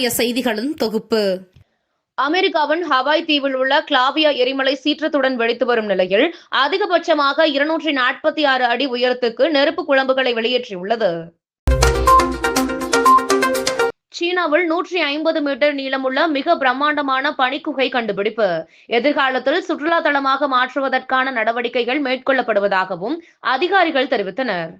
இன்றைய செய்திகளின் தொகுப்பு. அமெரிக்காவின் ஹவாய் தீவில் உள்ள கிளாவியா எரிமலை சீற்றத்துடன் வெடித்து வரும் நிலையில் அதிகபட்சமாக இருநூற்றி நாற்பத்தி ஆறு அடி உயரத்துக்கு நெருப்பு குழம்புகளை வெளியேற்றியுள்ளது. சீனாவில் நூற்றி ஐம்பது மீட்டர் நீளமுள்ள மிக பிரம்மாண்டமான பனிக்குகை கண்டுபிடிப்பு. எதிர்காலத்தில் சுற்றுலா தலமாக மாற்றுவதற்கான நடவடிக்கைகள் மேற்கொள்ளப்படுவதாகவும் அதிகாரிகள் தெரிவித்தனர்.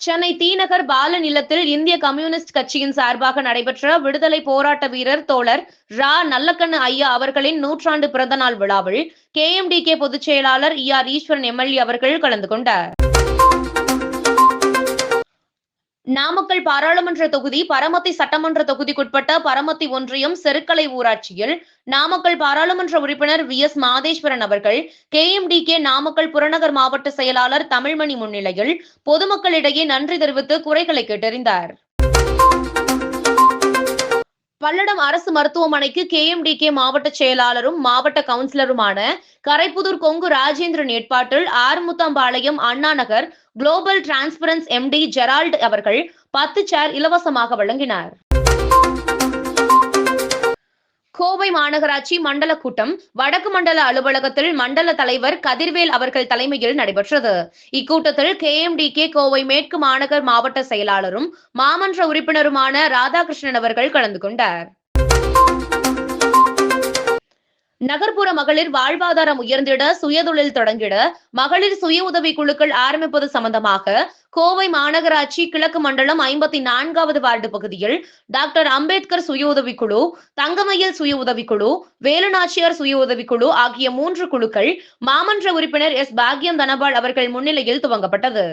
சென்னை தீநகர் பால நிலத்தில் இந்திய கம்யூனிஸ்ட் கட்சியின் சார்பாக நடைபெற்ற விடுதலை போராட்ட வீரர் தோழர் ரா நல்லக்கண்ணு ஐயா அவர்களின் நூற்றாண்டு பிறந்த நாள் விழாவில் கே பொதுச் செயலாளர் இ ஆர் ஈஸ்வரன் எம்எல்ஏ அவர்கள் கலந்து கொண்டார். நாமக்கல் பாராளுமன்ற தொகுதி பரமத்தி சட்டமன்ற தொகுதிக்குட்பட்ட பரமத்தி ஒன்றியம் செருக்கலை ஊராட்சியில் நாமக்கல் பாராளுமன்ற உறுப்பினர் வி. எஸ். மாதேஸ்வரன் அவர்கள் கேஎம்டிகே நாமக்கல் புறநகர் மாவட்ட செயலாளர் தமிழ்மணி முன்னிலையில் பொதுமக்களிடையே நன்றி தெரிவித்து குறைகளை கேட்டறிந்தார். பல்லடம் அரசு மருத்துவமனைக்கு கே. Empty K. மாவட்ட செயலாளரும் மாவட்ட கவுன்சிலருமான கரைப்புதூர் கொங்கு ராஜேந்திரன் ஏற்பாட்டில் Arumuthampalayam Anna Nagar global transparency MD Gerald அவர்கள் பத்து சேர் இலவசமாக வழங்கினார். கோவை மாநகராட்சி மண்டல கூட்டம் வடக்கு மண்டல அலுவலகத்தில் மண்டல தலைவர் கதிர்வேல் அவர்கள் தலைமையில் நடைபெற்றது. இக்கூட்டத்தில் கே எம்டி கே கோவை மேற்கு மாநகர் மாவட்ட செயலாளரும் மாமன்ற உறுப்பினருமான ராதாகிருஷ்ணன் அவர்கள் கலந்து கொண்டார். நகர்ப்புற மகளிர் வாழ்வாதாரம் உயர்ந்திட சுயதொழில் தொடங்கிட மகளிர் சுய உதவி குழுக்கள் ஆரம்பிப்பது சம்பந்தமாக கோவை மாநகராட்சி கிழக்கு மண்டலம் ஐம்பத்தி நான்காவது வார்டு பகுதியில் டாக்டர் அம்பேத்கர் சுய உதவிக்குழு தங்கமயில் சுய உதவிக்குழு வேலுநாச்சியார் சுய உதவிக்குழு ஆகிய மூன்று குழுக்கள் மாமன்ற உறுப்பினர் எஸ் பாக்யம் தனபால் அவர்கள் முன்னிலையில் துவங்கப்பட்டது.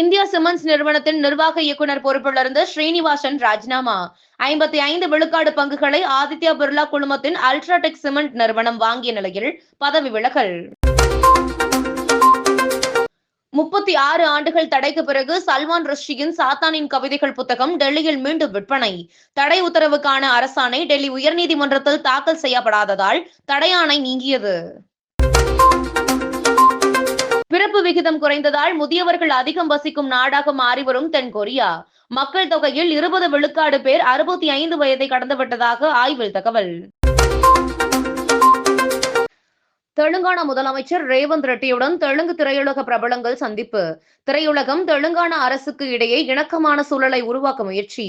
இந்தியா சிமெண்ட்ஸ் நிறுவனத்தின் நிர்வாக இயக்குனர் பொறுப்பிலிருந்து ஸ்ரீனிவாசன் ராஜினாமா. ஐம்பத்தி ஐந்து விழுக்காடு பங்குகளை ஆதித்யா பிர்லா குழுமத்தின் அல்ட்ராடெக் சிமெண்ட் நிறுவனம் வாங்கிய நிலையில் பதவி விலகல். முப்பத்தி ஆறு ஆண்டுகள் தடைக்கு பிறகு சல்மான் ருஷ்டியின் சாத்தானின் கவிதைகள் புத்தகம் டெல்லியில் மீண்டும் விற்பனை. தடை உத்தரவுக்கான அரசாணை டெல்லி உயர்நீதிமன்றத்தில் தாக்கல் செய்யப்படாததால் தடையாணை நீங்கியது. பிறப்பு விகிதம் குறைந்ததால் முதியவர்கள் அதிகம் வசிக்கும் நாடாக மாறிவரும் தென்கொரியா. மக்கள் தொகையில் இருபது விழுக்காடு பேர் அறுபத்தி ஐந்து வயதை கடந்துவிட்டதாக ஆய்வில் தகவல். தெலுங்கானா முதலமைச்சர் ரேவந்த் ரெட்டியுடன் தெலுங்கு திரையுலக பிரபலங்கள் சந்திப்பு. திரையுலகம் தெலுங்கானா அரசுக்கு இடையே இணக்கமான சூழலை உருவாக்க முயற்சி.